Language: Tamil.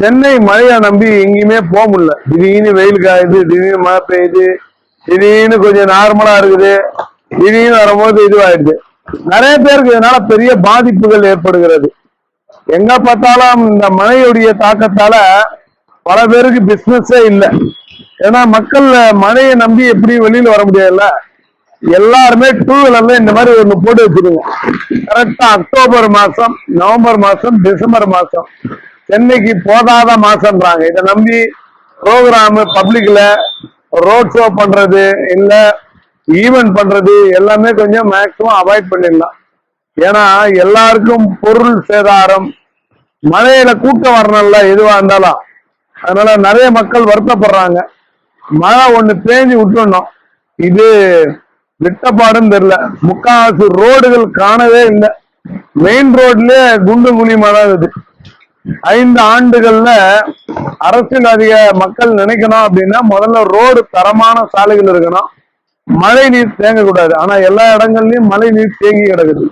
சென்னை மழையை நம்பி எங்கேயுமே போக முடியல. திடீர்னு வெயில் காயுது திடீர்னு மழை பெய்யுது திடீர்னு கொஞ்சம் நார்மலா இருக்குது. திடீர்னு வரும்போது இதுவாயிடுது. நிறைய பேருக்கு இதனால பெரிய பாதிப்புகள் ஏற்படுகிறது. எங்க பார்த்தாலும் இந்த மழையுடைய தாக்கத்தால பல பேருக்கு பிசினஸே இல்லை. ஏன்னா மக்கள் மழையை நம்பி எப்படி வெளியில வர முடியாதுல்ல? எல்லாருமே டூ வீலர்ல இந்த மாதிரி ஒண்ணு போட்டு வச்சிருங்க கரெக்டா அக்டோபர் மாசம் நவம்பர் மாசம் டிசம்பர் மாசம். சென்னைக்கு போதாத மாசம்ன்றாங்க. இதை நம்பி ப்ரோக்ராம் பப்ளிக்ல ரோட் ஷோ பண்றது இல்ல ஈவெண்ட் பண்றது எல்லாமே கொஞ்சம் மேக்சிமம் அவாய்ட் பண்ணிடலாம். ஏன்னா எல்லாருக்கும் பொருள் சேதாரம் மழையில கூட்டம் வரணும்ல எதுவா இருந்தாலும். அதனால நிறைய மக்கள் வருத்தப்படுறாங்க. மழை ஒண்ணு பேஞ்சு விட்டுணும் இது விட்டப்பாடுன்னு தெரியல. முக்காவாசி ரோடுகள் காணவே இல்லை. மெயின் ரோட்லயே குண்டு குழி மழை இருக்குது. ஐந்து ஆண்டுகள்ல அரசியல் அதிக மக்கள் நினைக்கணும் அப்படின்னா முதல்ல ரோடு தரமான சாலைகள் இருக்கணும். மழை நீர் தேங்கக்கூடாது. ஆனா எல்லா இடங்கள்லயும் மழை நீர் தேங்கி கிடக்குது.